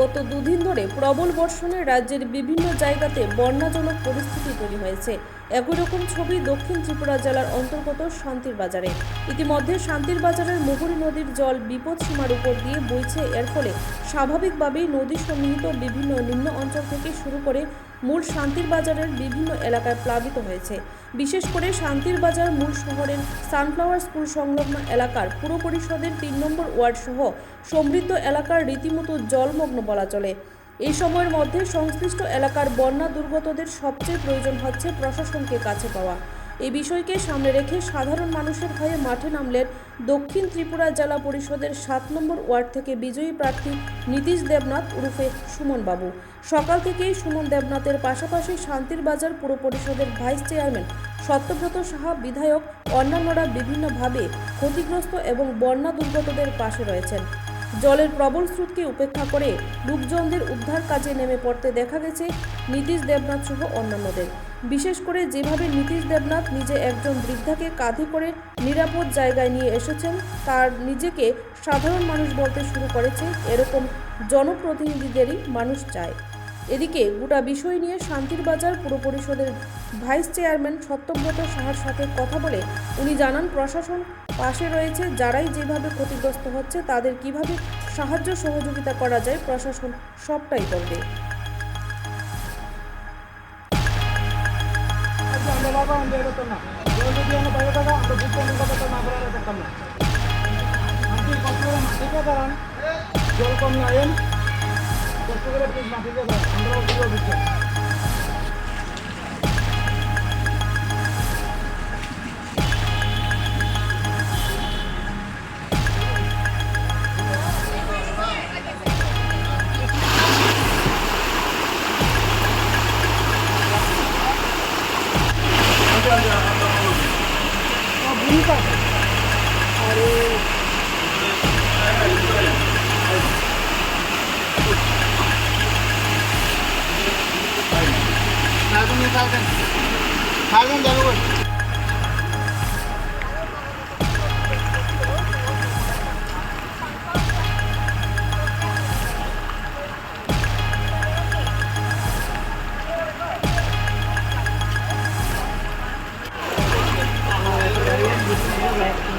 গত দুদিন ধরে প্রবল বর্ষণে রাজ্যের বিভিন্ন জায়গাতে বন্যাজনক পরিস্থিতি তৈরি হয়েছে। একই রকম ছবি দক্ষিণ ত্রিপুরা জেলার অন্তর্গত শান্তির বাজারে। ইতিমধ্যে শান্তির বাজারের মুহুরী নদীর জল বিপদ সীমার উপর দিয়ে বইছে। এর ফলে স্বাভাবিকভাবেই নদী সন্নিহিত বিভিন্ন নিম্ন অঞ্চল থেকে শুরু করে মূল শান্তির বাজারের বিভিন্ন এলাকায় প্লাবিত হয়েছে। বিশেষ করে শান্তির বাজার মূল শহরের সানফ্লাওয়ার স্কুল সংলগ্ন এলাকার পুর পরিষদের তিন নম্বর ওয়ার্ড সহ সমৃদ্ধ এলাকার রীতিমতো জলমগ্ন বলা চলে। এই সময়ের মধ্যে সংশ্লিষ্ট এলাকার বন্যা দুর্গতদের সবচেয়ে প্রয়োজন হচ্ছে প্রশাসনকে কাছে পাওয়া। এই বিষয়কে সামনে রেখে সাধারণ মানুষের হয়ে মাঠে নামলেন দক্ষিণ ত্রিপুরা জেলা পরিষদের সাত নম্বর ওয়ার্ড থেকে বিজয়ী প্রার্থী নীতিশ দেবনাথ উরুফে সুমন বাবু সকাল থেকেই সুমন দেবনাথের পাশাপাশি শান্তির বাজার পুর পরিষদের ভাইস চেয়ারম্যান সত্যব্রত সাহা, বিধায়ক অন্যান্যরা বিভিন্নভাবে ক্ষতিগ্রস্ত এবং বন্যা দুর্গতদের পাশে রয়েছেন। জলের প্রবল স্রোতকে উপেক্ষা করে লোকজনদের উদ্ধার কাজে নেমে পড়তে দেখা গেছে নীতিশ দেবনাথ সহ অন্যান্যদের। বিশেষ করে যেভাবে নীতিশ দেবনাথ নিজে একজন বৃদ্ধাকে কাঁধে করে নিরাপদ জায়গায় নিয়ে এসেছেন, তার নিজেকে সাধারণ মানুষ বলতে শুরু করেছে, এরকম জনপ্রতিনিধিদেরই মানুষ চায়। এদিকে গোটা বিষয় নিয়ে শান্তির বাজার পুর পরিষদের ভাইস চেয়ারম্যান সত্যব্রত সাহার সাথে কথা বলে উনি জানান, প্রশাসন পাশে রয়েছে, যারাই যেভাবে ক্ষতিগ্রস্ত হচ্ছে তাদের কীভাবে সাহায্য সহযোগিতা করা যায়, প্রশাসন সবটাই করবে। আজকে আমরা বাবা আমরা এরকম না জল যদি আমরা বাইরে থাকা আমরা বুঝতে আমরা কথা না বলার দরকার না মাটির কষ্ট করে মাটিকে দাঁড়ান জল কম না এন কষ্ট করে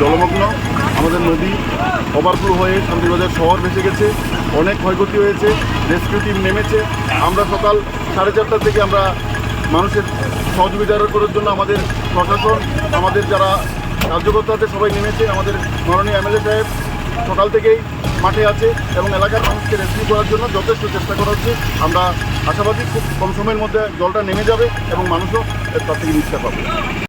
জলমগ্ন। আমাদের নদী ওভারফ্লো হয়ে শান্তিবাজার শহর ভেসে গেছে। অনেক ক্ষয়ক্ষতি হয়েছে রেস্কিউ টিম নেমেছে। আমরা সকাল সাড়ে চারটার থেকে আমরা মানুষের সহযোগিতা করার জন্য আমাদের প্রশাসন, আমাদের যারা কার্যকর্তা আছে, সবাই নেমেছে। আমাদের মাননীয় এমএলএ সাহেব সকাল থেকেই মাঠে আছে এবং এলাকার মানুষকে রেস্কিউ করার জন্য যথেষ্ট চেষ্টা করা হচ্ছে। আমরা আশাবাদী, খুব কম সময়ের মধ্যে জলটা নেমে যাবে এবং মানুষও তার থেকে নিষ্ঠা পাবে।